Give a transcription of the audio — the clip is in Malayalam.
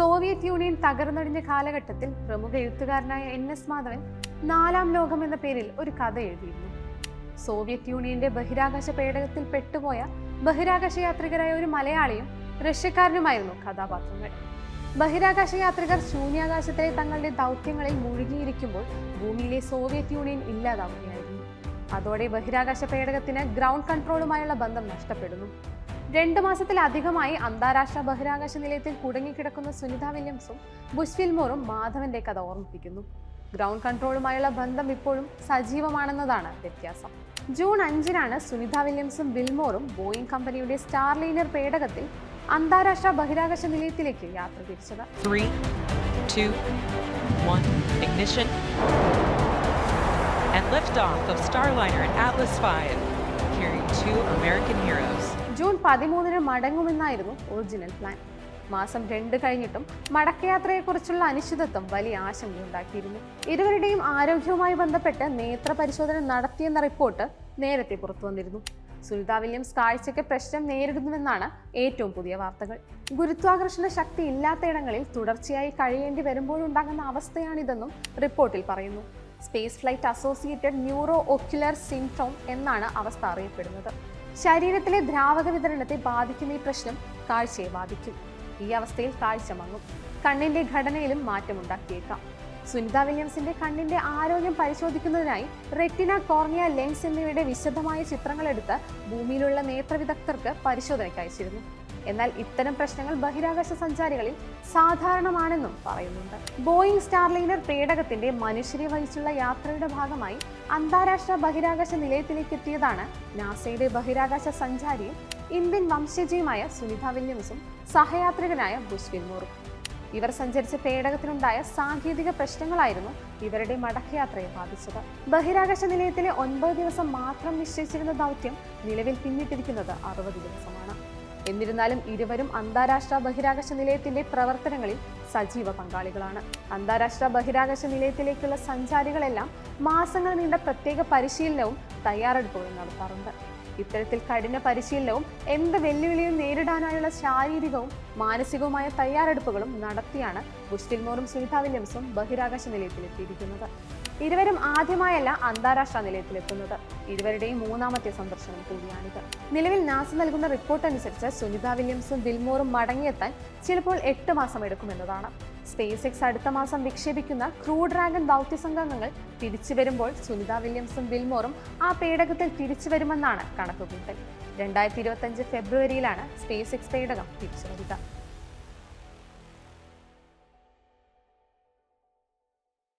സോവിയറ്റ് യൂണിയൻ തകർന്നടിഞ്ഞ കാലഘട്ടത്തിൽ പ്രമുഖ എഴുത്തുകാരനായ എൻ എസ് മാധവൻ നാലാം ലോകം എന്ന പേരിൽ ഒരു കഥ എഴുതിയിരുന്നു. സോവിയറ്റ് യൂണിയന്റെ ബഹിരാകാശ പേടകത്തിൽ പെട്ടുപോയ ബഹിരാകാശ യാത്രികരായ ഒരു മലയാളിയും റഷ്യക്കാരനുമായിരുന്നു കഥാപാത്രങ്ങൾ. ബഹിരാകാശ യാത്രികർ ശൂന്യാകാശത്തിലെ തങ്ങളുടെ ദൗത്യങ്ങളിൽ മുഴുകിയിരിക്കുമ്പോൾ ഭൂമിയിലെ സോവിയറ്റ് യൂണിയൻ ഇല്ലാതാവുകയായിരുന്നു. അതോടെ ബഹിരാകാശ പേടകത്തിന് ഗ്രൗണ്ട് കൺട്രോളുമായുള്ള ബന്ധം നഷ്ടപ്പെടുന്നു. രണ്ട് മാസത്തിലധികമായി അന്താരാഷ്ട്ര ബഹിരാകാശ നിലയത്തിൽ കുടുങ്ങിക്കിടക്കുന്ന സുനിത വില്യംസും ബുഷ്ഫിൽമോറും മാധവന്റെ കഥ ഓർമ്മിപ്പിക്കുന്നു ഗ്രൗണ്ട് കൺട്രോളുമായുള്ള ബന്ധം ഇപ്പോഴും സജീവമാണെന്നതാണ് വ്യത്യാസം ജൂൺ അഞ്ചിനാണ് സുനിത വില്യംസും വിൽമോറും ബോയിങ് കമ്പനിയുടെ സ്റ്റാർലൈനർ പേടകത്തിൽ അന്താരാഷ്ട്ര ബഹിരാകാശ നിലയത്തിലേക്ക് യാത്ര തിരിച്ചത്. And liftoff of Starliner and Atlas carrying two American heroes. June പതിമൂന്നിന് മടങ്ങുമെന്നായിരുന്നു ഒറിജിനൽ പ്ലാൻ. മാസം രണ്ട് കഴിഞ്ഞിട്ടും മടക്കയാത്രയെക്കുറിച്ചുള്ള അനിശ്ചിതത്വം വലിയ ആശങ്കയുണ്ടാക്കിയിരുന്നു. ഇരുവരുടെയും ആരോഗ്യവുമായി ബന്ധപ്പെട്ട് നേത്ര പരിശോധന നടത്തിയെന്ന റിപ്പോർട്ട് നേരത്തെ പുറത്തു വന്നിരുന്നു. സുനിത വില്യംസ് കാഴ്ചയ്ക്ക് പ്രശ്നം നേരിടുന്നുവെന്നാണ് ഏറ്റവും പുതിയ വാർത്തകൾ. ഗുരുത്വാകർഷണ ശക്തി ഇല്ലാത്തയിടങ്ങളിൽ തുടർച്ചയായി കഴിയേണ്ടി വരുമ്പോഴുണ്ടാകുന്ന അവസ്ഥയാണിതെന്നും റിപ്പോർട്ടിൽ പറയുന്നു. Space flight associated neuro ocular symptom എന്നാണ് അവസ്ഥ അറിയപ്പെടുന്നത്. ശരീരത്തിലെ ദ്രാവക വിതരണത്തെ ബാധിക്കുന്ന ഈ പ്രശ്നം കാഴ്ചയെ ബാധിക്കും. ഈ അവസ്ഥയിൽ കാഴ്ച മങ്ങും. കണ്ണിന്റെ ഘടനയിലും മാറ്റമുണ്ടാക്കിയേക്കാം. സുനിത വില്യംസിന്റെ കണ്ണിന്റെ ആരോഗ്യം പരിശോധിക്കുന്നതിനായി റെറ്റിന കോർണിയ ലെൻസ് എന്നിവയുടെ വിശദമായ ചിത്രങ്ങളെടുത്ത് ഭൂമിയിലുള്ള നേത്രവിദഗ്ധർക്ക് പരിശോധനയ്ക്ക് അയച്ചിരുന്നു. എന്നാൽ ഇത്തരം പ്രശ്നങ്ങൾ ബഹിരാകാശ സഞ്ചാരികളിൽ സാധാരണമാണെന്നും പറയുന്നുണ്ട്. ബോയിങ് സ്റ്റാർലൈനർ പേടകത്തിന്റെ മനുഷ്യരെ വഹിച്ചുള്ള യാത്രയുടെ ഭാഗമായി അന്താരാഷ്ട്ര ബഹിരാകാശ നിലയത്തിലേക്ക് എത്തിയതാണ് നാസയുടെ ബഹിരാകാശ സഞ്ചാരി ഇന്ത്യൻ വംശജയുമായ സുനിത വില്യംസും സഹയാത്രികനായ ബുഷ് മോറും ഇവർ സഞ്ചരിച്ച പേടകത്തിനുണ്ടായ സാങ്കേതിക പ്രശ്നങ്ങളായിരുന്നു ഇവരുടെ മടക്കയാത്രയെ ബാധിച്ചത്. ബഹിരാകാശ നിലയത്തിലെ ഒൻപത് ദിവസം മാത്രം നിശ്ചയിച്ചിരുന്ന ദൗത്യം നിലവിൽ പിന്നിട്ടിരിക്കുന്നത് അറുപത് ദിവസമാണ്. എന്നിരുന്നാലും ഇരുവരും അന്താരാഷ്ട്ര ബഹിരാകാശ നിലയത്തിന്റെ പ്രവർത്തനങ്ങളിൽ സജീവ പങ്കാളികളാണ്. അന്താരാഷ്ട്ര ബഹിരാകാശ നിലയത്തിലേക്കുള്ള സഞ്ചാരികളെല്ലാം മാസങ്ങൾ നീണ്ട പ്രത്യേക പരിശീലനവും തയ്യാറെടുപ്പുകളും നടത്താറുണ്ട്. ഇത്തരത്തിൽ കഠിന പരിശീലനവും എന്ത് വെല്ലുവിളിയും നേരിടാനായുള്ള ശാരീരികവും മാനസികവുമായ തയ്യാറെടുപ്പുകളും നടത്തിയാണ് ബുഷ്ടിൽമോറും സുനിത വില്യംസും ബഹിരാകാശ നിലയത്തിലെത്തിയിരിക്കുന്നത്. ഇരുവരും ആദ്യമായല്ല അന്താരാഷ്ട്ര നിലയത്തിലെത്തുന്നത്. ഇരുവരുടെയും മൂന്നാമത്തെ സന്ദർശനം കൂടിയാണിത്. നിലവിൽ നാസ നൽകുന്ന റിപ്പോർട്ട് അനുസരിച്ച് സുനിത വില്യംസും ബിൽമോറും മടങ്ങിയെത്താൻ ചിലപ്പോൾ എട്ട് മാസം എടുക്കുമെന്നതാണ് സ്പേസ് എക്സ് അടുത്ത മാസം വിക്ഷേപിക്കുന്ന ക്രൂ ഡ്രാഗൺ ദൗത്യ സംഘങ്ങൾ തിരിച്ചു വരുമ്പോൾ സുനിത വില്യംസും ബിൽമോറും ആ പേടകത്തിൽ തിരിച്ചു വരുമെന്നാണ് കണക്കുകൂട്ടൽ. രണ്ടായിരത്തി ഇരുപത്തഞ്ച് ഫെബ്രുവരിയിലാണ് സ്പേസ് എക്സ് പേടകം തിരിച്ചു വരിക